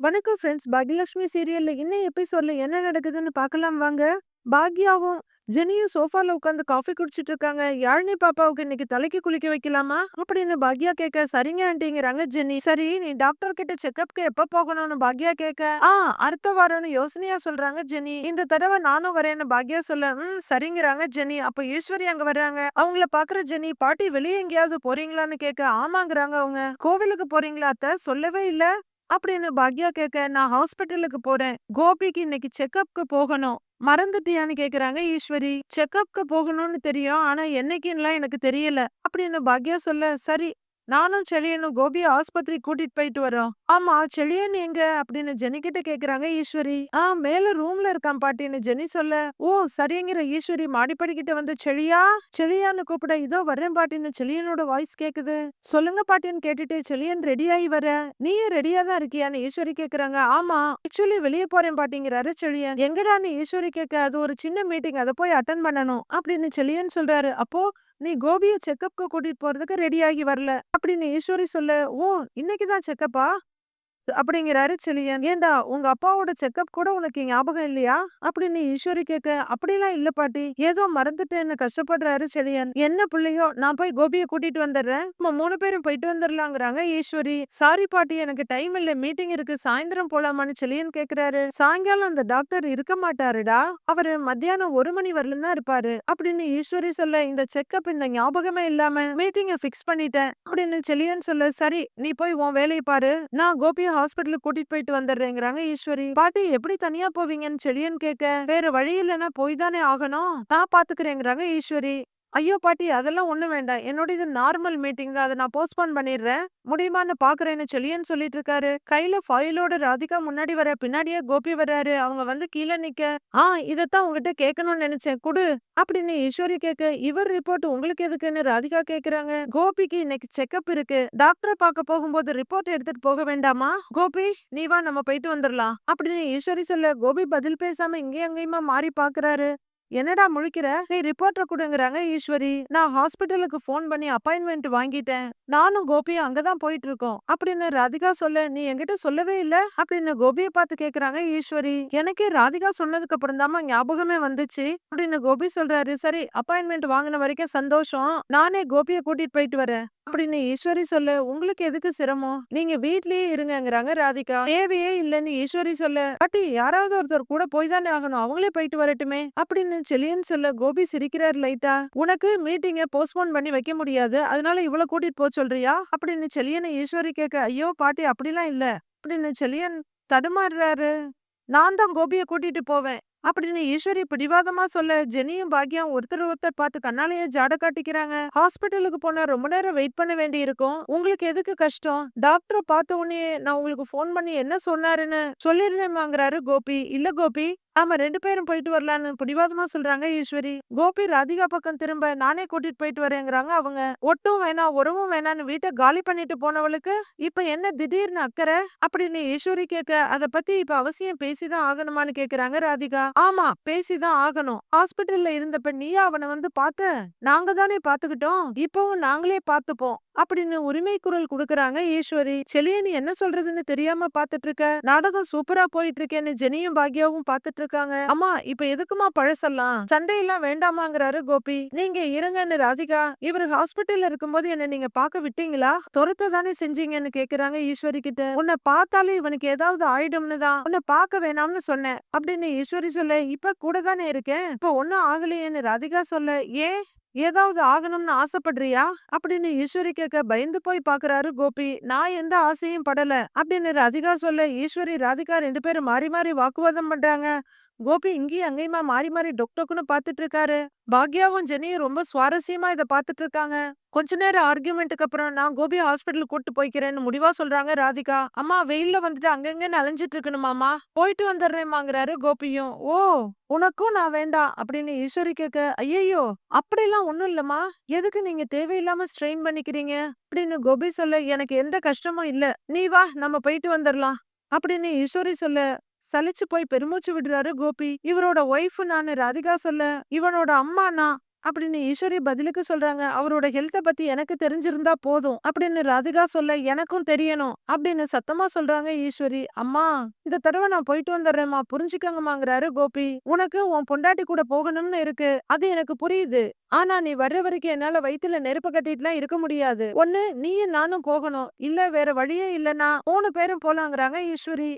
வணக்கம் ஃப்ரெண்ட்ஸ் பாக்யலட்சுமி சீரியல்ல இன்னும் எபிசோட்ல என்ன நடக்குதுன்னு பார்க்கலாம் வாங்க. பாக்யாவும் ஜெனியும் சோஃபால உட்காந்து காஃபி குடிச்சிட்டு இருக்காங்க. யாழினி பாப்பாவுக்கு இன்னைக்கு தலைக்கு குளிக்க வைக்கலாமா? அப்படின்னு பாக்யா கேட்க சரிங்க ஆண்டிங்கிறாங்க ஜெனி. சரி நீ டாக்டர் கிட்ட செக்அப்க்கு எப்ப போகணும்னு பாக்யா கேட்க ஆ அடுத்த வாரம்னு யோசனையா சொல்றாங்க ஜெனி. இந்த தடவை நானும் வரேன்னு பாக்யா சொல்ல ம் சரிங்கிறாங்க ஜெனி. அப்ப ஈஸ்வரி அங்க வர்றாங்க. அவங்கள பாக்குற ஜெனி பாட்டி வெளியே எங்கேயாவது போறீங்களான்னு கேட்க ஆமாங்கிறாங்க அவங்க. கோவிலுக்கு போறீங்களா அத்தை? சொல்லவே இல்ல. அப்படின்னு பாக்யா கேட்க நான் ஹாஸ்பிட்டலுக்கு போறேன். கோபிக்கு இன்னைக்கு செக்அப்க்கு போகணும். மறந்துட்டியான்னு கேக்குறாங்க ஈஸ்வரி. செக்கப்க்கு போகணும்னு தெரியும். ஆனா என்னைக்குன்னுலாம் எனக்கு தெரியல. அப்படின்னு பாக்யா சொல்ல சரி நானும் செழியனும் கோபியை ஆஸ்பத்திரி கூட்டிட்டு போயிட்டு வரோம் ஆமா செழியன் எங்க அப்படின்னு ஜெனி கிட்ட கேக்குறாங்க ஈஸ்வரி. ஆ மேல ரூம்ல இருக்கான் பாட்டின்னு ஜெனி சொல்ல? ஓ சரிங்கிற ஈஸ்வரி மாடிப்படிக்கிட்ட வந்து செழியா செழியான்னு கூப்பிட இதோ வர்றேன் பாட்டின்னு செழியனோட வாய்ஸ் கேக்குது. சொல்லுங்க பாட்டின்னு கேட்டுட்டு செழியன் ரெடி ஆகி வர. நீயும் ரெடியா தான் இருக்கியான்னு ஈஸ்வரி கேக்குறாங்க. ஆமா ஆக்சுவலி வெளியே போறேன் பாட்டிங்கிறாரு செழியன் எங்கடான்னு ஈஸ்வரி கேட்க அது ஒரு சின்ன மீட்டிங் அதை போய் அட்டன் பண்ணணும் அப்படின்னு செழியன் சொல்றாரு. அப்போ நீ கோபியை செக்கப்க்கு கூட்டிட்டு போறதுக்கு ரெடியாகி வரல. அப்படின்னு ஈஸ்வரி சொல்ல ஓ இன்னைக்கு தான் செக்கப்பா? அப்படிங்கிறாரு செழியன் ஏண்டா உங்க அப்பாவோட செக்கப் கூட உனக்கு ஞாபகம் இல்லையா? அப்படின்னு ஈஸ்வரி கேட்க அப்படிலாம் இல்ல பாட்டி. ஏதோ மறந்துட்டேன்னு கஷ்டப்படுறாரு செழியன் என்ன பிள்ளையோ நான் போய் கோபியை கூட்டிட்டு வந்துடுறேன். நம்ம மூணு பேரும் போயிட்டு வந்துடலாங்கிறாங்க ஈஸ்வரி. சாரி பாட்டி எனக்கு டைம் இல்ல. மீட்டிங் இருக்கு. சாயந்தரம் போலாமான்னு செழியன் கேக்குறாரு. சாயங்காலம் அந்த டாக்டர் இருக்க மாட்டாருடா. அவரு மத்தியானம் ஒரு மணி வரலும் தான் இருப்பாரு. அப்படின்னு ஈஸ்வரி சொல்ல இந்த செக்கப் இந்த ஞாபகமே இல்லாம மீட்டிங்க பிக்ஸ் பண்ணிட்டேன். அப்படின்னு செழியன் சொல்ல சரி நீ போய் உன் வேலையை பாரு. நான் கோபியை ஹாஸ்பிட்டலுக்கு கூட்டிட்டு போயிட்டு வந்துடுறேங்கிறாங்க ஈஸ்வரி. பாட்டி எப்படி தனியா போவீங்கன்னு செழியன் கேட்க. வேற வழி இல்லைன்னா போய் தானே ஆகணும். நான் பாத்துக்கிறேங்கிறாங்க ஈஸ்வரி. ஐயோ பாட்டி அதெல்லாம் ஒன்றும் வேண்டாம். என்னோட இது நார்மல் மீட்டிங் தான். அதை நான் போஸ்ட்போன் பண்ணிடுறேன். முடியுமான்னு பாக்குறேன்னு சொல்லியன்னு சொல்லிட்டு இருக்காரு. கையில ஃபைலோட ராதிகா முன்னாடி வர பின்னாடியே கோபி வர்றாரு அவங்க வந்து கீழே நிக்க ஆ இதத்தான் உங்ககிட்ட கேட்கணும்னு நினைச்சேன். குடு அப்படின்னு ஈஸ்வரி கேட்க இவர் ரிப்போர்ட் உங்களுக்கு எதுக்குன்னு ராதிகா கேக்குறாங்க. கோபிக்கு இன்னைக்கு செக்கப் இருக்கு. டாக்டரை பார்க்க போகும்போது ரிப்போர்ட் எடுத்துட்டு போக வேண்டாமா? கோபி நீ வா நம்ம போயிட்டு வந்துடலாம் அப்படின்னு ஈஸ்வரி சொல்ல கோபி பதில் பேசாம இங்கேயும் அங்கேயுமா மாறி பாக்குறாரு. என்னடா முழிக்கிற? நீ ரிப்போர்ட்டர் கொடுங்கறாங்க ஈஸ்வரி. நான் ஹாஸ்பிட்டலுக்கு ஃபோன் பண்ணி அப்பாயின்மெண்ட் வாங்கிட்டேன். நானும் கோபியும் அங்கதான் போயிட்டு இருக்கோம் அப்படின்னு ராதிகா சொல்ல நீ என்கிட்ட சொல்லவே இல்ல? அப்படின்னு கோபியை பார்த்து கேக்குறாங்க ஈஸ்வரி. எனக்கே ராதிகா சொன்னதுக்கு அப்புறம் தாமா ஞாபகமே வந்துச்சு. அப்படின்னு கோபி சொல்றாரு. சரி அப்பாயின்மெண்ட் வாங்கின வரைக்கும் சந்தோஷம். நானே கோபியை கூட்டிட்டு போயிட்டு வரேன். அப்படின்னு ஈஸ்வரி சொல்ல உங்களுக்கு எதுக்கு சிரமம்? நீங்க வீட்லயே இருங்கங்கிறாங்க ராதிகா. தேவையே இல்லைன்னு ஈஸ்வரி சொல்ல பாட்டி யாராவது ஒருத்தர் கூட போய் தானே ஆகணும். அவங்களே போயிட்டு வரட்டுமே. அப்படின்னு செலியன் சொல்ல கோபி சிரிக்கிறார் லைட்டா. உனக்கு மீட்டிங்க போஸ்ட்போன் பண்ணி வைக்க முடியாது. அதனால இவ்வளவு கூட்டிட்டு போச்சு சொல்றியா? அப்படின்னு செலியனை ஈஸ்வரி கேட்க ஐயோ பாட்டி அப்படிலாம் இல்ல. அப்படின்னு செலியன் தடுமாறுறாரு. நான் தான் கோபியை கூட்டிட்டு போவேன். அப்படின்னு ஈஸ்வரி பிடிவாதமா சொல்ல ஜெனியும் பாக்யம் ஒருத்தர் ஒருத்தர் பார்த்து கண்ணாலேயே ஜாட காட்டிக்கிறாங்க. ஹாஸ்பிட்டலுக்கு போனா ரொம்ப நேரம் வெயிட் பண்ண வேண்டி இருக்கும் உங்களுக்கு எதுக்கு கஷ்டம்? டாக்டரை பார்த்த உடனே நான் உங்களுக்கு ஃபோன் பண்ணி என்ன சொன்னாருன்னு சொல்லிருந்தேமாங்கிறாரு கோபி. இல்ல கோபி ஆமா ரெண்டு பேரும் போயிட்டு வரலான்னு பிடிவாதமா சொல்றாங்க ஈஸ்வரி. கோபி ராதிகா பக்கம் திரும்ப நானே கூட்டிட்டு போயிட்டு வரேங்கிறாங்க அவங்க. ஒட்டும் வேணாம் உறவும் வேணான்னு வீட்டை காலி பண்ணிட்டு போனவளுக்கு இப்ப என்ன திடீர்னு அக்கறை? அப்படின்னு ஈஸ்வரி கேட்க அத பத்தி இப்ப அவசியம் பேசிதான் ஆகணுமான்னு கேக்குறாங்க ராதிகா. ஆமா பேசிதான் ஆகணும். ஹாஸ்பிட்டல்ல இருந்தப்ப நீயா அவனை வந்து பார்த்த நாங்க தானே பாத்துக்கிட்டோம் இப்பவும் நாங்களே பாத்துப்போம் அப்படின்னு உரிமை குரல் கொடுக்கறாங்க ஈஸ்வரி. செலியனி என்ன சொல்றதுன்னு தெரியாம பாத்துட்டு இருக்க நாடகம் சூப்பரா போயிட்டு இருக்கேன்னு ஜெனியும் பாக்யாவும் பாத்துட்டு இருக்காங்க அம்மா இப்ப எதுக்குமா பழசெல்லாம்? சண்டையெல்லாம் வேண்டாமாங்கிறாரு கோபி. நீங்க இருங்கன்னு ராதிகா இவர் ஹாஸ்பிட்டல்ல இருக்கும்போது என்ன நீங்க பாக்க விட்டீங்களா? துரத்த தானே செஞ்சீங்கன்னு கேக்குறாங்க ஈஸ்வரி கிட்ட. உன்னை பார்த்தாலே இவனுக்கு ஏதாவது ஆயிடும்னு தான் உன்னை பார்க்க வேணாம்னு சொன்னேன் அப்படின்னு ஈஸ்வரி சொல்ல இப்ப கூட தானே இருக்கேன். இப்ப ஒன்னும் ஆகலையேன்னு ராதிகா சொல்ல ஏன்? ஏதாவது ஆகணும்னு ஆசைப்படுறியா? அப்படின்னு ஈஸ்வரி கேட்க பயந்து போய் பாக்குறாரு கோபி. நான் எந்த ஆசையும் படல. அப்படின்னு ராதிகா சொல்ல ஈஸ்வரி ராதிகா ரெண்டு பேரும் மாறி மாறி வாக்குவாதம் பண்றாங்க. கோபி இங்கேயும் அங்கேயுமா மாறி மாறி டொக் டொக்குன்னு பாத்துட்டு இருக்காரு பாக்யாவும் ஜெனியும் ரொம்ப சுவாரஸ்யமா இத பாத்துட்டு இருக்காங்க கொஞ்ச நேரம் ஆர்கியூமெண்ட்டுக்கு அப்புறம் நான் கோபி ஹாஸ்பிட்டல் கூட்டு போய்க்கிறேன்னு முடிவா சொல்றாங்க ராதிகா. அம்மா வெயில்ல வந்துட்டு அங்கங்கன்னு அலைஞ்சிட்டு இருக்கணுமாமா போயிட்டு வந்துடுறேமாங்கிறாரு கோபியும். ஓ உனக்கும் நான் வேண்டாம் அப்படின்னு ஈஸ்வரி கேட்க ஐயையோ அப்படிலாம் ஒண்ணும் இல்லம்மா. எதுக்கு நீங்க தேவையில்லாம ஸ்ட்ரெயின் பண்ணிக்கிறீங்க? அப்படின்னு கோபி சொல்ல எனக்கு எந்த கஷ்டமும் இல்ல. நீ வா நம்ம போயிட்டு வந்துடலாம். அப்படின்னு ஈஸ்வரி சொல்ல சலிச்சு போய் பெருமூச்சு விடுறாரு கோபி. இவரோட ஒய்ஃப் நானு ராதிகா சொல்ல இவனோட அம்மானா அப்படின்னு ஈஸ்வரி பதிலுக்கு சொல்றாங்க. அவரோட ஹெல்த்த பத்தி எனக்கு தெரிஞ்சிருந்தா போதும் அப்படின்னு ராதிகா சொல்ல எனக்கும் தெரியணும் அப்படின்னு சத்தமா சொல்றாங்க ஈஸ்வரி. அம்மா இந்த தடவை நான் போயிட்டு வந்துடுறேம்மா புரிஞ்சுக்கங்கம்மாங்கிறாரு கோபி. உனக்கு உன் பொண்டாட்டி கூட போகணும்னு இருக்கு அது எனக்கு புரியுது. ஆனா நீ வர்ற வரைக்கும் என்னால வயித்துல நெருப்பு கட்டிட்டுலாம் இருக்க முடியாது. ஒண்ணு நீயும் நானும் போகணும். இல்ல வேற வழியே இல்லனா மூணு பேரும் போலாங்கிறாங்க ஈஸ்வரி.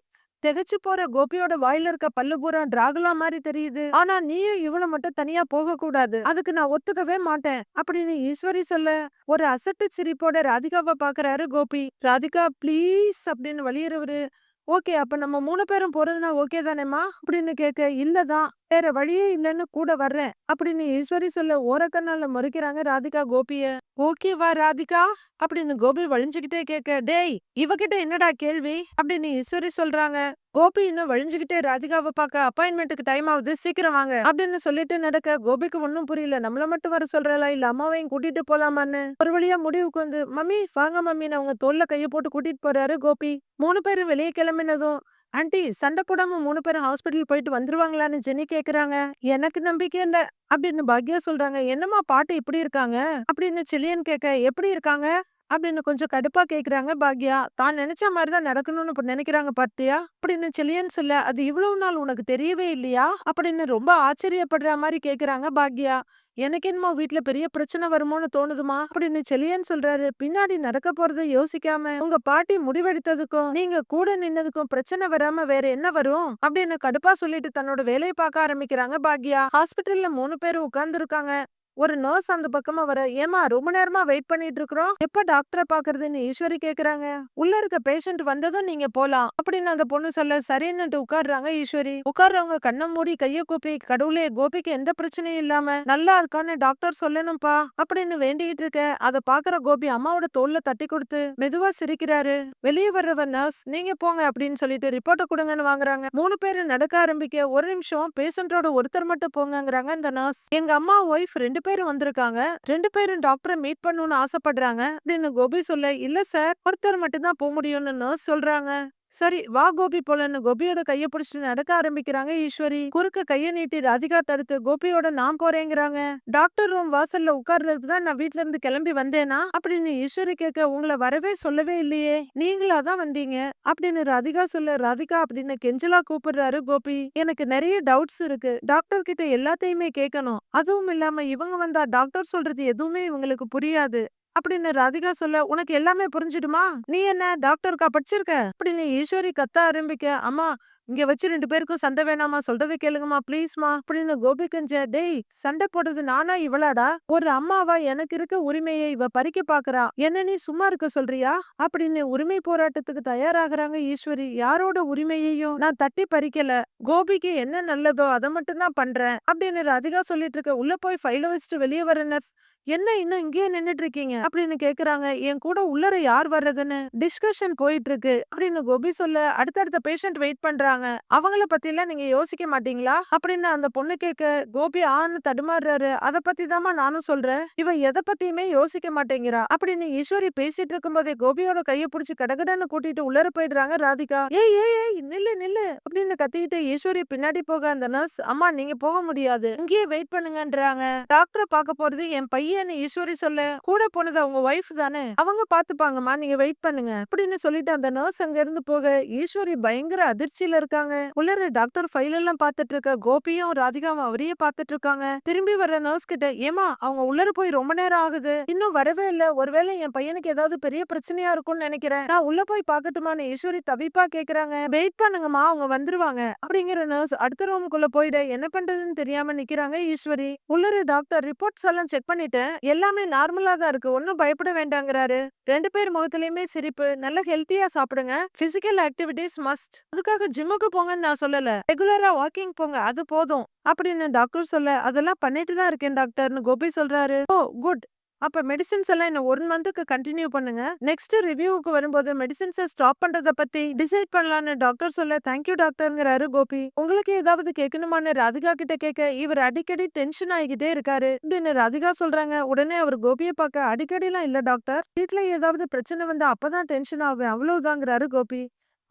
திகைச்சு போற கோபியோட வாயில இருக்க பல்லு பூரா டிராகுலா மாதிரி தெரியுது. ஆனா நீயும் இவள மட்டும் தனியா போக கூடாது. அதுக்கு நான் ஒத்துக்கவே மாட்டேன். அப்படின்னு ஈஸ்வரி சொல்ல ஒரு அசட்டு சிரிப்போட ராதிகாவை பாக்குறாரு கோபி. ராதிகா ப்ளீஸ் அப்படின்னு வலியுறவரு. ஓகே அப்ப நம்ம மூணு பேரும் போறதுனா ஓகே தானேம்மா? அப்படின்னு கேட்க இல்லதான் வேற வழியே இல்லைன்னு கூட வர்றேன் அப்படின்னு ஈஸ்வரி சொல்ல ஓரக்கண்ணால மறுக்கிறாங்க ராதிகா கோபிய. ஓகேவா ராதிகா? அப்படின்னு கோபி வழிஞ்சுகிட்டே கேட்க டேய் இவகிட்ட என்னடா கேள்வி? அப்படின்னு ஈஸ்வரி சொல்றாங்க. கோபி இன்னும் வழிஞ்சுகிட்டே ராதிகாவை பார்க்க அப்பாயின்மெண்ட்டுக்கு டைம் ஆகுது சீக்கிரம் வாங்க அப்படின்னு சொல்லிட்டு நடக்க கோபிக்கு ஒன்னும் புரியல. நம்மள மட்டும் வர சொல்றா இல்ல அம்மாவையும் கூட்டிட்டு போலாமான்னு? ஒரு வழியா முடிவுக்கு வந்து மம்மி வாங்க மம்மின்னு அவங்க தோல்ல கையை போட்டு கூட்டிட்டு போறாரு கோபி. மூணு பேரும் வெளியே கிளம்பினதும் ஆண்டி சண்டை போடாம மூணு பேரும் ஹாஸ்பிட்டல் போயிட்டு வந்துருவாங்களான்னு ஜெனி கேக்குறாங்க. எனக்கு நம்பிக்கை இல்ல. அப்படின்னு பாக்யா சொல்றாங்க. என்னம்மா பாட்டு இப்படி இருக்காங்க? அப்படின்னு செலியன் கேட்க எப்படி இருக்காங்க? அப்படின்னு கொஞ்சம் கடுப்பா கேக்குறாங்க பாக்யா. தான் நினைச்ச மாதிரிதான் நடக்கணும்னு இப்ப நினைக்கிறாங்க பாத்தியா? அப்படின்னு செலியன் சொல்ல அது இவ்வளவு நாள் உனக்கு தெரியவே இல்லையா? அப்படின்னு ரொம்ப ஆச்சரியப்படுற மாதிரி கேக்குறாங்க பாக்யா. எனக்கு என்னமோ வீட்ல பெரிய பிரச்சனை வருமோன்னு தோணுதுமா அப்படின்னு செலியன் சொல்றாரு. பின்னாடி நடக்க போறதை யோசிக்காம உங்க பாட்டி முடிவெடுத்ததுக்கும் நீங்க கூட நின்னதுக்கும் பிரச்சனை வராம வேற என்ன வரும்? அப்படின்னு கடுப்பா சொல்லிட்டு தன்னோட வேலையை பார்க்க ஆரம்பிக்கிறாங்க பாக்யா. ஹாஸ்பிட்டல்ல மூணு பேர் உட்கார்ந்து இருக்காங்க ஒரு நர்ஸ் அந்த பக்கமா வர ஏமா ரொம்ப நேரமா வெயிட் பண்ணிட்டு இருக்கிறோம். எப்ப டாக்டரை பாக்குறதுன்னு ஈஸ்வரி கேக்குறாங்க. உள்ள இருக்க பேஷண்ட் வந்ததும் நீங்க போலாம். அப்படின்னு அந்த பொண்ணு சொல்ல சரின்னு உட்காடுறாங்க ஈஸ்வரி. உட்கார்றவங்க கண்ணை மூடி கைய கூப்பி கடவுளே கோபிக்கு எந்த பிரச்சனையும் இல்லாம நல்லா இருக்கான்னு டாக்டர் சொல்லணும்பா அப்படின்னு வேண்டிக்கிட்டு இருக்க அத பாக்குற கோபி அம்மாவோட தோல்ல தட்டி கொடுத்து மெதுவா சிரிக்கிறாரு. வெளியே வர்றவர் நர்ஸ் நீங்க போங்க அப்படின்னு சொல்லிட்டு ரிப்போர்ட்டை கொடுங்கன்னு வாங்குறாங்க. மூணு பேரும் நடக்க ஆரம்பிக்க ஒரு நிமிஷம் பேஷண்டோட ஒருத்தர் மட்டும் போங்கங்கிறாங்க இந்த நர்ஸ் எங்க அம்மா ஒய்ஃப் ரெண்டு பேரும் வந்திருக்காங்க. ரெண்டு பேரும் டாக்டரை மீட் பண்ணணும்னு ஆசைப்படுறாங்க. அப்படின்னு கோபி சொல்ல இல்ல சார் ஒருத்தர் மட்டும் தான் போக முடியும்னு நர்ஸ் சொல்றாங்க. சரி வா கோபி போலன்னு கோபியோட கைய பிடிச்சிட்டு நடக்க ஆரம்பிக்கிறாங்க ஈஸ்வரி. குறுக்க கைய நீட்டி ராதிகா தடுத்து கோபியோட நான் போறேங்கிறாங்க. டாக்டர் ரூம் வாசல்ல உட்கார்றதுக்கு தான் நான் வீட்ல இருந்து கிளம்பி வந்தேனா? அப்படின்னு ஈஸ்வரி கேட்க உங்களை வரவே சொல்லவே இல்லையே. நீங்களா தான் வந்தீங்க? அப்படின்னு ராதிகா சொல்ல ராதிகா அப்படின்னு கெஞ்சலா கூப்பிடுறாரு கோபி. எனக்கு நிறைய டவுட்ஸ் இருக்கு. டாக்டர் கிட்ட எல்லாத்தையுமே கேட்கணும் அதுவும் இல்லாம இவங்க வந்தா டாக்டர் சொல்றது எதுவுமே இவங்களுக்கு புரியாது. அப்படின்னு ராதிகா சொல்ல உனக்கு எல்லாமே புரிஞ்சிடுமா? நீ என்ன டாக்டருக்கா படிச்சிருக்க? அப்படின்னு ஈஸ்வரி கத்த ஆரம்பிக்க அம்மா இங்க வச்சு ரெண்டு பேருக்கும் சண்டை வேணாமா? சொல்றதை கேளுங்கம்மா ப்ளீஸ்மா அப்படின்னு கோபி கஞ்ச டேய் சண்டை போடுறது நானா இவளாடா? ஒரு அம்மாவா எனக்கு இருக்க உரிமையை இவ பறிக்க பாக்குறா? என்ன நீ சும்மா இருக்க சொல்றியா? அப்படின்னு உரிமை போராட்டத்துக்கு தயாராகிறாங்க ஈஸ்வரி. யாரோட உரிமையையும் நான் தட்டி பறிக்கல. கோபிக்கு என்ன நல்லதோ அதை மட்டும் தான் பண்றேன். அப்படின்னு ராதிகா சொல்லிட்டு இருக்க உள்ள போய் ஃபைல வச்சுட்டு வெளியே வர நர்ஸ் என்ன இன்னும் இங்கேயே நின்னுட்டு இருக்கீங்க அப்படின்னு கேக்குறாங்க. என் கூட உள்ளர யார் வர்றதுன்னு டிஸ்கஷன் போயிட்டு இருக்கு அப்படின்னு கோபி சொல்ல அடுத்தடுத்த பேஷண்ட் வெயிட் பண்றாங்க. அவங்கள பத்தி எல்லாம் நீங்க யோசிக்க மாட்டீங்களா? அப்படின்னு அந்த பொண்ணு கேட்க கோபி ஆன்னு தடுமாறுறாரு. அத பத்தி தாமா நானும் சொல்றேன். இவ எதை பத்தியுமே யோசிக்க மாட்டேங்கிறா. அப்படின்னு ஈஸ்வரி பேசிட்டு இருக்கும்போதே கோபியோட கைய புடிச்சு கடகடன்னு கூட்டிட்டு உள்ளர போயிடுறாங்க ராதிகா. ஏ ஏ ஏ நில்லு நில்லு. அப்படின்னு கத்திக்கிட்டு ஈஸ்வரி பின்னாடி போக அந்த நர்ஸ் அம்மா நீங்க போக முடியாது. இங்கேயே வெயிட் பண்ணுங்கன்றாங்க. டாக்டரை பார்க்க போறது என் பையன் ஈஸ்வரி சொல்ல கூட போனது அவங்க ஒய்ஃப் தானே அவங்க பாத்துப்பாங்கம்மா நீங்க வெயிட் பண்ணுங்க அப்படின்னு சொல்லிட்டு அந்த நர்ஸ் அங்க இருந்து போக ஈஸ்வரி பயங்கர அதிர்ச்சியில இருக்காங்க. உள்ளர டாக்டர் ஃபைல் எல்லாம் பாத்துட்டு இருக்க கோபியும் ராதிகாவும் அவரையே பாத்துட்டு இருக்காங்க. திரும்பி வர்ற நர்ஸ் கிட்ட ஏமா அவங்க உள்ளர போய் ரொம்ப நேரம் ஆகுது இன்னும் வரவே இல்ல ஒருவேளை என் பையனுக்கு ஏதாவது பெரிய பிரச்சனையா இருக்கும்னு நினைக்கிறேன் நான் உள்ள போய் பாக்கட்டுமான்னு ஈஸ்வரி தவிப்பா கேக்குறாங்க. வெயிட் பண்ணுங்கம்மா அவங்க வந்துருவாங்க அப்படிங்கிற நர்ஸ் அடுத்த ரூமுக்குள்ள போயிட என்ன பண்றதுன்னு தெரியாம நிக்கிறாங்க ஈஸ்வரி. உள்ளர டாக்டர் ரிப்போர்ட்ஸ் எல்லாம் செக் பண்ணிட்டு எல்லாமே நார்மலா தான் இருக்கு. ஒன்னும் பயப்பட வேண்டாங்கிறாரு. ரெண்டு பேர் முகத்திலயுமே சிரிப்பு. நல்ல ஹெல்த்தியா சாப்பிடுங்க. பிசிக்கல் ஆக்டிவிட்டிஸ் மஸ்ட் அதுக்காக ஜிம்முக்கு போங்கன்னு நான் சொல்லல. ரெகுலரா வாக்கிங் போங்க. அது போதும். அப்படின்னு டாக்டர் சொல்ல அதெல்லாம் பண்ணிட்டு தான் இருக்கேன் டாக்டர்னு கோபி சொல்றாரு. ஓ குட் அப்போ மெடிசின்ஸ் எல்லாம் இன்னும் ஒன் மந்த்துக்கு கண்டினியூ பண்ணுங்க. நெக்ஸ்ட் ரிவ்யூவுக்கு வரும்போது மெடிசின்ஸை ஸ்டாப் பண்றத பத்தி டிசைட் பண்ணலாம்னு டாக்டர் சொல்ல தேங்க்யூ டாக்டர்ங்கிறாரு கோபி. உங்களுக்கு ஏதாவது கேட்கணுமான்னு ராதிகா கிட்ட கேட்க இவர் அடிக்கடி டென்ஷன் ஆகிக்கிட்டே இருக்காரு. அப்படின்னு ராதிகா சொல்றாங்க. உடனே அவர் கோபியை பார்க்க அடிக்கடி எல்லாம் இல்ல டாக்டர் வீட்ல ஏதாவது பிரச்சனை வந்து அப்பதான் டென்ஷன் ஆகும் அவ்வளவுதாங்கிறாரு கோபி.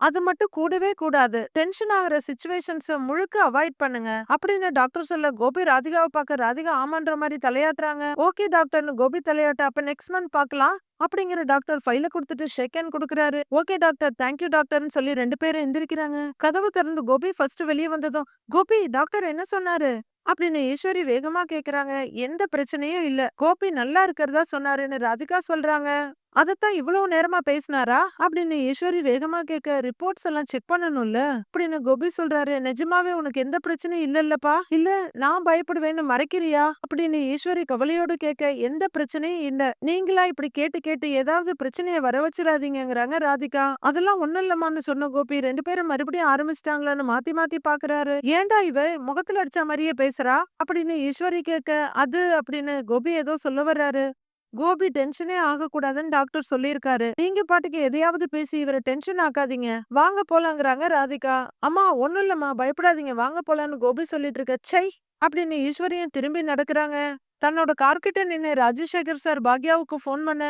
அது மட்டும் கூடவே கூடாது. டென்ஷன் ஆகுற சுச்சுவேஷன்ஸ் முழுக்க அவாய்ட் பண்ணுங்க. அப்படின்னு டாக்டர் சொல்ல கோபி ராதிகாவை பார்க்க ராதிகா ஆமான்ற மாதிரி தலையாட்டுறாங்க. ஓகே டாக்டர்னு கோபி தலையாட்ட அப்ப நெக்ஸ்ட் மந்த் பார்க்கலாம். அப்படிங்கிற டாக்டர் ஃபைல கொடுத்துட்டு ஷேக் ஹேண்ட் கொடுக்குறாரு. ஓகே டாக்டர் தேங்க்யூ டாக்டர்னு சொல்லி ரெண்டு பேரும் எந்திரிக்கிறாங்க. கதவு திறந்து கோபி ஃபர்ஸ்ட் வெளியே வந்ததும் கோபி டாக்டர் என்ன சொன்னாரு? அப்படின்னு ஈஸ்வரி வேகமா கேக்குறாங்க. எந்த பிரச்சனையும் இல்ல. கோபி நல்லா இருக்கிறதா சொன்னாருன்னு ராதிகா சொல்றாங்க. அதைத்தான் இவ்வளவு நேரமா பேசினாரா? அப்படின்னு ஈஸ்வரி வேகமா கேட்க ரிப்போர்ட்ஸ் எல்லாம் செக் பண்ணணும்ல? அப்படின்னு கோபி சொல்றாரு. நிஜமாவே உனக்கு எந்த பிரச்சனையும் இல்ல இல்லப்பா இல்ல நான் பயப்படுவேன்னு மறைக்கிறியா? அப்படின்னு ஈஸ்வரி கவலையோடு கேட்க எந்த பிரச்சனையும் இல்ல. நீங்களா இப்படி கேட்டு கேட்டு ஏதாவது பிரச்சனைய வர வச்சிடாதீங்கங்கறாங்க ராதிகா. அதெல்லாம் ஒண்ணும் இல்லம்மான்னு சொன்ன கோபி ரெண்டு பேரும் மறுபடியும் ஆரம்பிச்சிட்டாங்களான்னு மாத்தி மாத்தி பாக்குறாரு. ஏன்டா இவ? முகத்துல அடிச்ச மாதிரியே பேசுறா? அப்படின்னு ஈஸ்வரி கேட்க அது அப்படின்னு கோபி ஏதோ சொல்ல வர்றாரு. கோபி டென்ஷனே ஆகக்கூடாதுன்னு டாக்டர் சொல்லியிருக்காரு. நீங்க பாட்டுக்கு எதையாவது பேசி இவரை டென்ஷன் ஆக்காதீங்க. வாங்க போலாங்கிறாங்க ராதிகா. அம்மா ஒண்ணும் இல்லம்மா பயப்படாதீங்க. வாங்க போலான்னு கோபி சொல்லிட்டு இருக்க சை அப்படின்னு ஈஸ்வரியும் திரும்பி நடக்கிறாங்க. தன்னோட கார்கிட்ட நின்று ராஜசேகர் சார் பாக்யாவுக்கு ஃபோன் பண்ண.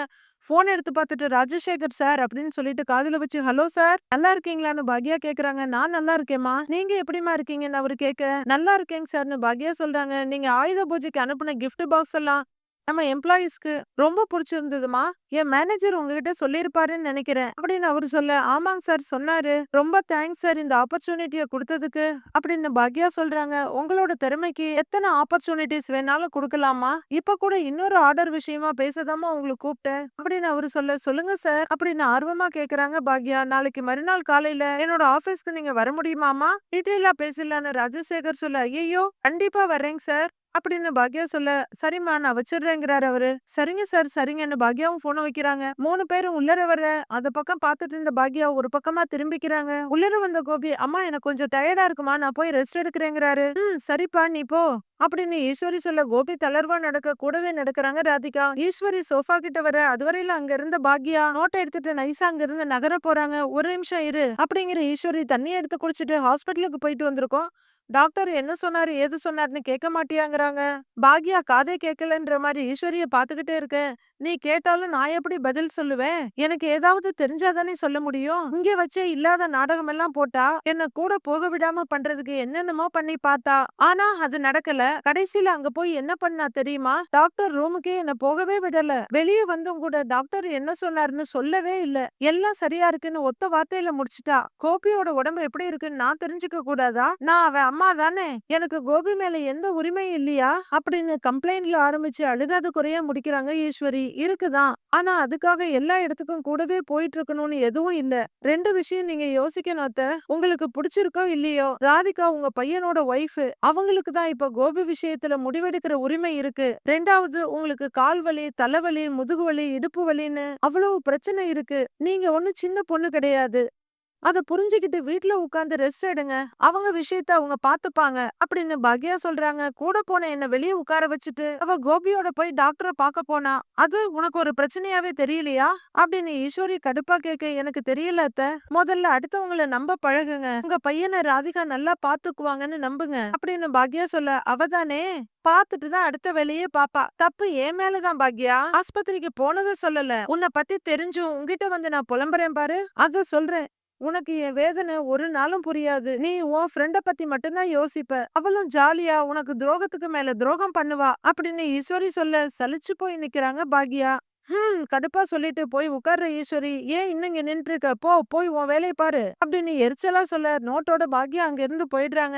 ஃபோன் எடுத்து பார்த்துட்டு ராஜசேகர் சார் அப்படின்னு சொல்லிட்டு காதுல வச்சு ஹலோ சார் நல்லா இருக்கீங்களான்னு பாக்யா கேக்குறாங்க. நான் நல்லா இருக்கேம்மா. நீங்க எப்படிமா இருக்கீங்கன்னு அவரு கேட்க நல்லா இருக்கேங்க சார்னு பாக்யா சொல்றாங்க. நீங்க ஆயுத பூஜைக்கு அனுப்புன கிஃப்ட் பாக்ஸ் எல்லாம் நம்ம எம்ப்ளாயீஸ்க்கு ரொம்ப பிடிச்சிருந்ததுமா? என் மேனேஜர் உங்ககிட்ட சொல்லியிருப்பாருன்னு நினைக்கிறேன். அப்படின்னு அவரு சொல்ல ஆமாங்க சார் சொன்னாரு. ரொம்ப தேங்க்ஸ் சார் இந்த ஆப்பர்ச்சுனிட்டியை கொடுத்ததுக்கு. அப்படின்னு பாக்யா சொல்றாங்க. உங்களோட திறமைக்கு எத்தனை ஆப்பர்ச்சுனிட்டிஸ் வேணாலும் கொடுக்கலாமா? இப்ப கூட இன்னொரு ஆர்டர் விஷயமா பேசதாமா உங்களுக்கு கூப்பிட்டேன். அப்படின்னு அவரு சொல்ல சொல்லுங்க சார் அப்படின்னு ஆர்வமா கேக்குறாங்க பாக்யா. நாளைக்கு மறுநாள் காலையில என்னோட ஆபீஸ்க்கு நீங்க வர முடியுமாமா டீட்டெயிலா பேசலான்னு ராஜசேகர் சொல்ல ஐயோ கண்டிப்பா வர்றேங்க சார் அப்படின்னு பாக்யா சொல்ல சரிம்மா நான் வச்சிடுறேங்கிறாரு அவரு. சரிங்க சார் சரிங்கன்னு பாக்யாவும் போன வைக்கிறாங்க. மூணு பேரும் உள்ளர வர அந்த பக்கம் பார்த்துட்டு இருந்த பாக்யா ஒரு பக்கமா திரும்பிக்கிறாங்க. உள்ளர வந்த கோபி அம்மா எனக்கு கொஞ்சம் டயர்டா இருக்குமா? நான் போய் ரெஸ்ட் எடுக்கிறேங்கிறாரு. ம் சரிப்பா நீ போ அப்படின்னு ஈஸ்வரி சொல்ல கோபி தளர்வா நடக்க கூடவே நடக்கிறாங்க ராதிகா. ஈஸ்வரி சோஃபா கிட்ட வர அதுவரையில அங்க இருந்த பாக்யா நோட்டை எடுத்துட்டு நைசா அங்க இருந்து நகர போறாங்க. ஒரு நிமிஷம் இரு அப்படிங்கிற ஈஸ்வரி தண்ணி எடுத்து குடிச்சிட்டு ஹாஸ்பிட்டலுக்கு போயிட்டு வந்திருக்கோம். டாக்டர் என்ன சொன்னாரு ஏது சொன்னார்னு கேட்க மாட்டியாங்கிறாங்க. பாக்யா காதே கேட்கலன்ற மாதிரி ஈஸ்வரிய பாத்துக்கிட்டே இருக்கேன். நீ கேட்டாலும் நான் எப்படி பதில் சொல்லுவேன்? எனக்கு ஏதாவது தெரிஞ்சாதானே சொல்ல முடியும்? இங்க வச்சே இல்லாத நாடகம் எல்லாம் போட்டா என்ன கூட போக விடாம பண்றதுக்கு என்னென்னமோ பண்ணி பார்த்தா. ஆனா அது நடக்கல. கடைசியில அங்க போய் என்ன பண்ணா தெரியுமா? டாக்டர் ரூமுக்கே என்ன போகவே விடல. வெளியே வந்தும் கூட டாக்டர் என்ன சொன்னாருன்னு சொல்லவே இல்ல. எல்லாம் சரியா இருக்குன்னு ஒத்த வார்த்தையில முடிச்சிட்டா. கோபியோட உடம்பு எப்படி இருக்குன்னு நான் தெரிஞ்சுக்க கூடாதா? நான் அவன் அம்மா தானே? எனக்கு கோபி மேல எந்த உரிமையும் இல்லையா? அப்படின்னு கம்ப்ளைண்ட்ல ஆரம்பிச்சு அழுகாத குறைய முடிக்கிறாங்க ஈஸ்வரி. இருக்குதான். ஆனா அதுக்காக எல்லா இடத்துக்கும் கூடவே போயிட்டு இருக்கணும்னு எதுவும் இல்ல. ரெண்டு விஷயம் நீங்க யோசிக்கணும் அத்த. உங்களுக்கு பிடிச்சிருக்கோ இல்லையோ? ராதிகா உங்க பையனோட ஒய்ஃப் அவங்களுக்கு தான் இப்ப கோபி விஷயத்துல முடிவெடுக்கிற உரிமை இருக்கு. ரெண்டாவது உங்களுக்கு கால் வலி தலைவலி முதுகு வலி இடுப்பு வலின்னு அவ்வளவு பிரச்சனை இருக்கு. நீங்க ஒண்ணு சின்ன பொண்ணு கிடையாது. அதை புரிஞ்சுக்கிட்டு வீட்ல உட்காந்து ரெஸ்ட் எடுங்க. அவங்க விஷயத்த அவங்க பாத்துப்பாங்க. அப்படின்னு பாக்யா சொல்றாங்க. கூட போன என்ன வெளியே உட்கார வச்சுட்டு அவ கோபியோட போய் டாக்டரை பார்க்க போனா அது உனக்கு ஒரு பிரச்சனையாவே தெரியலையா? அப்படின்னு ஈஸ்வரி கடுப்பா கேட்க எனக்கு தெரியல அத்த. முதல்ல அடுத்தவங்கள நம்ப பழகுங்க. உங்க பையனை ராதிகா நல்லா பாத்துக்குவாங்கன்னு நம்புங்க. அப்படின்னு பாக்யா சொல்ல அவதானே பாத்துட்டு தான் அடுத்த வேலையே பாப்பா. தப்பு ஏன் மேலதான் பாக்யா. ஆஸ்பத்திரிக்கு போனதை சொல்லல. உன்னை பத்தி தெரிஞ்சும். உன்கிட்ட வந்து நான் புலம்புறேன் பாரு. அத சொல்றேன். உனக்கு என் வேதனை ஒரு நாளும் புரியாது. நீ உன் ஃப்ரெண்ட பத்தி மட்டும்தான் யோசிப்ப. அவளும் ஜாலியா உனக்கு துரோகத்துக்கு மேல துரோகம் பண்ணுவா அப்படின்னு ஈஸ்வரி சொல்ல சலிச்சு போய் நிக்கிறாங்க பாக்யா. ஹம் கடுப்பா சொல்லிட்டு போய் உட்கார்ற ஈஸ்வரி. ஏன் இன்னும் இங்க நின்று இருக்க? போ போய் உன் வேலையை பாரு. அப்படின்னு எரிச்சலா சொல்ல நோட்டோட பாக்யா அங்க இருந்து போயிடுறாங்க.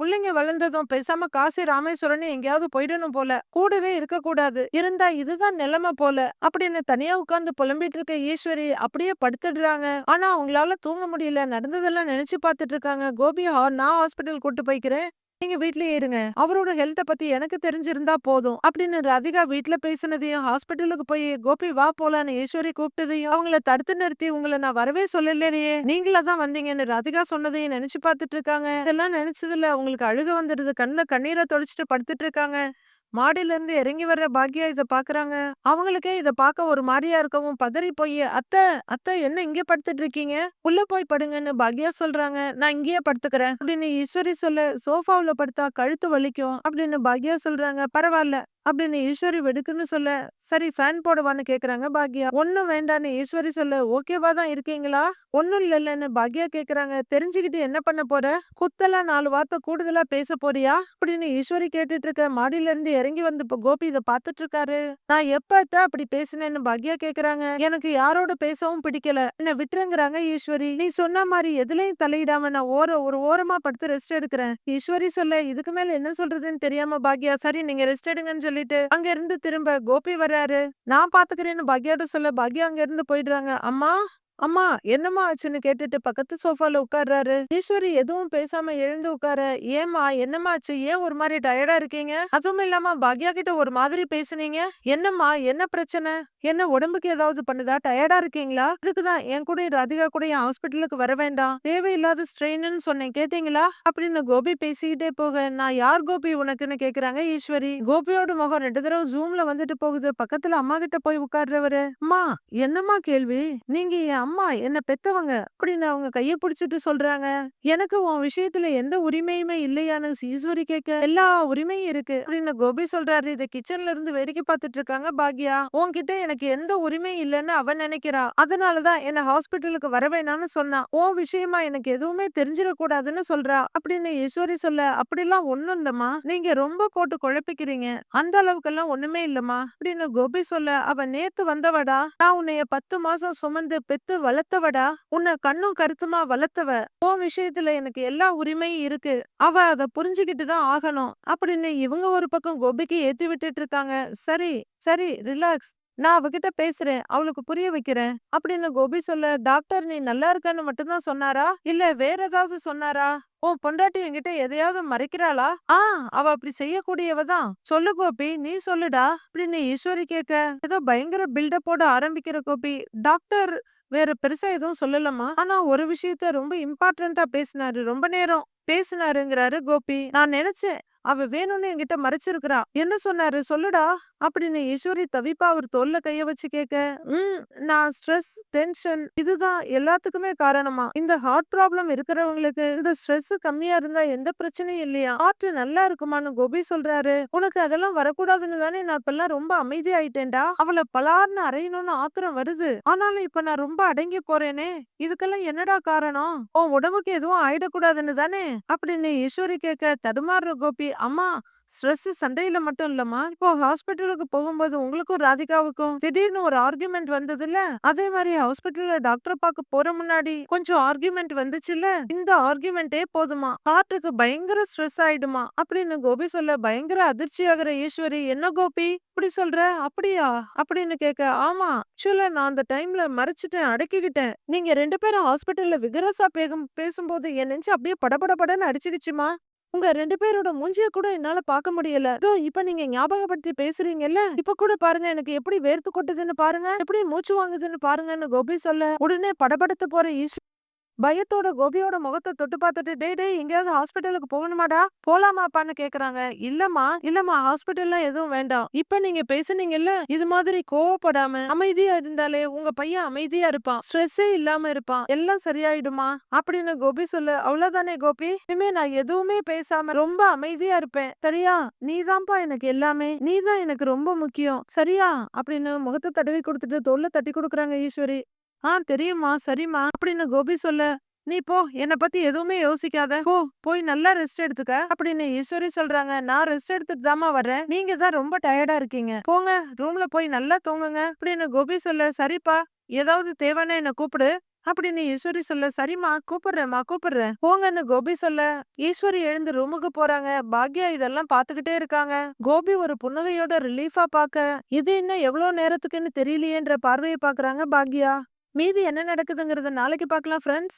பிள்ளைங்க வளர்ந்ததும் பேசாம காசி ராமேஸ்வரன் எங்கேயாவது போயிடணும் போல. கூடவே இருக்க கூடாது இருந்தா இதுதான் நிலைமை போல. அப்படின்னு தனியா உட்கார்ந்து புலம்பிட்டு இருக்க ஈஸ்வரி அப்படியே படுத்துடுறாங்க. ஆனா அவங்களால தூங்க முடியல. நடந்ததெல்லாம் நினைச்சு பார்த்துட்டு இருக்காங்க. கோபி நான் ஹாஸ்பிட்டல் கூட்டு போய்க்கிறேன். நீங்க வீட்லயே இருங்க. அவரோட ஹெல்த்த பத்தி எனக்கு தெரிஞ்சிருந்தா போதும். அப்படின்னு ராதிகா வீட்டுல பேசினதையும் ஹாஸ்பிட்டலுக்கு போய் கோபி வா போலான்னு ஈஸ்வரி கூப்பிட்டதையும் அவங்கள தடுத்து நிறுத்தி உங்களை நான் வரவே சொல்லலையே. நீங்களா தான் வந்தீங்கன்னு ராதிகா சொன்னதையும் நினைச்சு பார்த்துட்டு இருக்காங்க. இதெல்லாம் நினைச்சதுல அவங்களுக்கு அழுக வந்துடுது. கண்ணுல கண்ணீரை தொடச்சிட்டு படுத்துட்டு இருக்காங்க. மாடியில இருந்து இறங்கி வர்ற பாக்யா இத பாக்குறாங்க. அவங்களுக்கே இத பார்க்க ஒரு மாதிரியா இருக்கவும் பதறி போய் அத்தை அத்தை என்ன இங்க படுத்துட்டு இருக்கீங்க? உள்ள போய் படுங்கன்னு பாக்யா சொல்றாங்க. நான் இங்கேயே படுத்துக்கிறேன். அப்படின்னு ஈஸ்வரி சொல்ல சோஃபாவில் படுத்தா கழுத்து வலிக்கும். அப்படின்னு பாக்யா சொல்றாங்க. பரவாயில்ல அப்படின்னு ஈஸ்வரி வெடுக்குன்னு சொல்ல சரி ஃபேன் போடவான்னு கேக்குறாங்க பாக்யா. ஒன்னும் வேண்டான்னு ஈஸ்வரி சொல்ல ஓகேவா தான் இருக்கீங்களா? ஒன்னும் இல்லைன்னு பாக்யா கேக்குறாங்க. தெரிஞ்சுக்கிட்டு என்ன பண்ண போற? குத்தெல்லாம் நாலு வார்த்தை கூடுதலா பேச போறியா? அப்படின்னு ஈஸ்வரி கேட்டுட்டு இருக்க மாடியில இருந்து இறங்கி வந்து இப்போ கோபி இதை பாத்துட்டு இருக்காரு நான் எப்ப அப்படி பேசினேன்னு பாக்யா கேக்குறாங்க. எனக்கு யாரோட பேசவும் பிடிக்கல. என்ன விட்டுருங்கிறாங்க ஈஸ்வரி. நீ சொன்ன மாதிரி எதுலயும் தலையிடாம நான் ஓர ஒரு ஓரமா படுத்து ரெஸ்ட் எடுக்கிறேன். ஈஸ்வரி சொல்ல இதுக்கு மேல என்ன சொல்றதுன்னு தெரியாம பாக்யா சரி நீங்க ரெஸ்ட் எடுங்கன்னு சொல்லிட்டு அங்க இருந்து திரும்ப கோபி வர்றாரு. நான் பாத்துக்கிறேன்னு பாக்யாட்ட சொல்ல பாக்யா அங்க இருந்து போயிடுறாங்க. அம்மா அம்மா என்னம்மா ஆச்சுன்னு கேட்டுட்டு பக்கத்து சோஃபால உட்கார்றாரு? ஈஸ்வரி எதுவும் பேசாம எழுந்து உட்கார. ஏமா என்னம்மா ஆச்சு? ஏன் ஒரு மாதிரி டயர்டா இருக்கீங்க? அதுவும் இல்லாம பாக்யா கிட்ட ஒரு மாதிரி பேசுனீங்க? என்னம்மா என்ன பிரச்சனை? என்ன உடம்புக்கு ஏதாவது பண்ணுதா? டயர்டா இருக்கீங்களா? இதுக்குதான் என் கூட ராதிகா கூட என் ஹாஸ்பிட்டலுக்கு வர வேண்டாம். தேவையில்லாத ஸ்ட்ரெயின்னு சொன்னேன் கேட்டீங்களா? அப்படின்னு கோபி பேசிக்கிட்டே போக நான் யார் கோபி உனக்குன்னு கேக்குறாங்க ஈஸ்வரி? கோபியோட முகம் ரெண்டு தடவை ஜூம்ல வந்துட்டு போகுது. பக்கத்துல அம்மா கிட்ட போய் உட்கார்றவரு. அம்மா என்னம்மா கேள்வி? நீங்க என் அம்மா என்ன பெத்தவங்க அப்படின்னு அவங்க கைய பிடிச்சிட்டு சொல்றாங்க. எனக்கு உன் விஷயத்துல எந்த உரிமையுமே இல்லையான்னு ஈஸ்வரி கேட்க எல்லா உரிமையும் இருக்கு அப்படின்னு கோபி சொல்றாரு. இதை கிச்சன்ல இருந்து வேடிக்கை பார்த்துட்டு இருக்காங்க பாக்யா. உன்கிட்ட எனக்கு எந்த உரிமையும் இல்லைன்னு அவன் நினைக்கிறா. அதனாலதான் என்ன ஹாஸ்பிட்டலுக்கு வர வேணாம்னு சொன்னான் உன் விஷயமா எனக்கு எதுவுமே தெரிஞ்சிடக்கூடாதுன்னு சொல்றா அப்படின்னு ஈஸ்வரி சொல்ல அப்படிலாம் ஒண்ணும் இல்லம்மா. நீங்க ரொம்ப போட்டு குழப்பிக்கிறீங்க. அந்த அளவுக்கெல்லாம் ஒண்ணுமே இல்லம்மா அப்படின்னு கோபி சொல்ல அவன் நேத்து வந்தவடா. நான் உன்னைய பத்து மாசம் சுமந்து பெத்து வளர்த்தவடா? உன்னை கண்ணும் கருத்துமா வளர்த்தவ? உன் விஷயத்துல எனக்கு எல்லா உரிமையும் இருக்கு. அவ அத புரிஞ்சுக்கிட்டு தான் ஆகணும். அப்படின்னு இவங்க ஒரு பக்கம் கோபிக்கு ஏத்தி விட்டுட்டு இருக்காங்க. சரி சரி ரிலாக்ஸ். நான் அவகிட்ட பேசுறேன். அவளுக்கு புரிய வைக்கிறேன். அப்படின்னு கோபி சொல்ல டாக்டர் நீ நல்லா இருக்கன்னு மட்டும்தான் சொன்னாரா? இல்ல வேற ஏதாவது சொன்னாரா? உன் பொண்டாட்டி என்கிட்ட எதையாவது மறைக்கிறாளா? ஆ அவ அப்படி செய்யக்கூடியவ தான். சொல்லு கோபி நீ சொல்லுடா. அப்படின்னு ஈஸ்வரி கேட்க ஏதோ பயங்கர பில்டப்போட ஆரம்பிக்கிற கோபி டாக்டர் வேற பெருசா எதுவும் சொல்லலமா ஆனா ஒரு விஷயத்த ரொம்ப இம்பார்ட்டண்டா பேசினாரு. ரொம்ப நேரம் பேசினாருங்கிறாரு கோபி. நான் நினைச்சேன் அவ வேணும்னு என்கிட்ட மறைச்சிருக்கிறா. என்ன சொன்னாரு? சொல்லுடா. அப்படின்னு ஈஸ்வரி தவிப்பா அவர் தோல்ல கைய வச்சு கேட்க உம் நான் ஸ்ட்ரெஸ் டென்ஷன் இதுதான் எல்லாத்துக்குமே காரணமா? இந்த ஹார்ட் ப்ராப்ளம் இருக்கிறவங்களுக்கு இந்த ஸ்ட்ரெஸ் கம்மியா இருந்தா எந்த பிரச்சனையும் இல்லையா? ஹார்ட் நல்லா இருக்குமான்னு கோபி சொல்றாரு. உனக்கு அதெல்லாம் வரக்கூடாதுன்னு தானே நான் இப்பெல்லாம் ரொம்ப அமைதியாயிட்டேன்டா அவளை பலார்னு அறையணும்னு ஆத்திரம் வருது. ஆனாலும் இப்ப நான் ரொம்ப அடங்கி போறேனே. இதுக்கெல்லாம் என்னடா காரணம்? உன் உடம்புக்கு எதுவும் ஆயிடக்கூடாதுன்னு தானே? அப்படின்னு ஈஸ்வரி கேட்க தடுமாறுற கோபி அம்மா ஸ்ட்ரெஸ் சண்டையில மட்டும் இல்லம்மா. இப்போ ஹாஸ்பிட்டலுக்கு போகும்போது உங்களுக்கும் ராதிகாவுக்கும் திடீர்னு ஒரு ஆர்குமெண்ட் வந்ததுல அதே மாதிரி ஹாஸ்பிட்டல்ல டாக்டர் பார்க்க போற முன்னாடி கொஞ்சம் ஆர்குமெண்ட் வந்துச்சுல்ல? இந்த ஆர்குமெண்டே போதுமா? ஹார்ட்டுக்கு பயங்கர ஸ்ட்ரெஸ் ஆயிடுமா? அப்படின்னு கோபி சொல்ல பயங்கர அதிர்ச்சி ஈஸ்வரி என்ன கோபி? இப்படி சொல்ற? அப்படியா? அப்படின்னு கேட்க ஆமா ஆக்சுவலா நான் அந்த டைம்ல மறைச்சிட்டேன் அடக்கிக்கிட்டேன். நீங்க ரெண்டு பேரும் ஹாஸ்பிட்டல்ல விகரசா பேகம் பேசும்போது என் நெஞ்சு அப்படியே படபடபடன்னு அடிச்சிடுச்சுமா உங்க ரெண்டு பேரோட மூஞ்சிய கூட என்னால பார்க்க முடியல. இதோ இப்ப நீங்க ஞாபகப்படுத்தி பேசுறீங்கல்ல? இப்ப கூட பாருங்க எனக்கு எப்படி வேர்த்து கொட்டுதுன்னு பாருங்க எப்படி மூச்சு வாங்குதுன்னு பாருங்கன்னு கோபி சொல்ல உடனே படபடத்து போற ஈஸ்வரி பயத்தோட கோபியோட முகத்தை தொட்டு பார்த்துட்டு டே டே எங்கேயாவது ஹாஸ்பிட்டலுக்கு போகணுமாடா? போலாமாப்பான்னு கேக்குறாங்க. இல்லம்மா இல்லம்மா ஹாஸ்பிட்டல்ல எதுவும் வேண்டாம். இப்ப நீங்க பேசுனீங்கல்ல இது மாதிரி கோவப்படாம அமைதியா இருந்தாலே உங்க பையன் அமைதியா இருப்பான். ஸ்ட்ரெஸ்ஸே இல்லாம இருப்பான். எல்லாம் சரியாயிடுமா? அப்படின்னு கோபி சொல்லு. அவ்வளவுதானே கோபி? இனிமே நான் எதுவுமே பேசாம ரொம்ப அமைதியா இருப்பேன். சரியா? நீதான்ப்பா எனக்கு எல்லாமே. நீதான் எனக்கு ரொம்ப முக்கியம். சரியா? அப்படின்னு முகத்தை தடவி கொடுத்துட்டு தோல்ல தட்டி கொடுக்குறாங்க ஈஸ்வரி. ஆ தெரியுமா சரிம்மா. அப்படின்னு கோபி சொல்ல நீ போ என்ன பத்தி எதுவுமே யோசிக்காத. போ போய் நல்லா ரெஸ்ட் எடுத்துக்க அப்படின்னு ஈஸ்வரி சொல்றாங்க. நான் ரெஸ்ட் எடுத்துட்டு தாமா வர்றேன். நீங்க தான் ரொம்ப டயர்டா இருக்கீங்க. போங்க ரூம்ல போய் நல்லா தூங்குங்க அப்படின்னு கோபி சொல்ல சரிப்பா ஏதாவது தேவைன்னா என்ன கூப்பிடு அப்படின்னு ஈஸ்வரி சொல்ல சரிம்மா கூப்பிடுறேம்மா கூப்பிடுறேன். போங்கன்னு கோபி சொல்ல ஈஸ்வரி எழுந்து ரூமுக்கு போறாங்க. பாக்யா இதெல்லாம் பாத்துக்கிட்டே இருக்காங்க. கோபி ஒரு புன்னகையோட ரிலீஃபா பாக்க இது இன்னும் எவ்வளவு நேரத்துக்குன்னு தெரியலையேன்ற பார்வையை பாக்குறாங்க பாக்யா. மீதி என்ன நடக்குதுங்கறத நாளைக்கு பார்க்கலாம் ஃப்ரெண்ட்ஸ்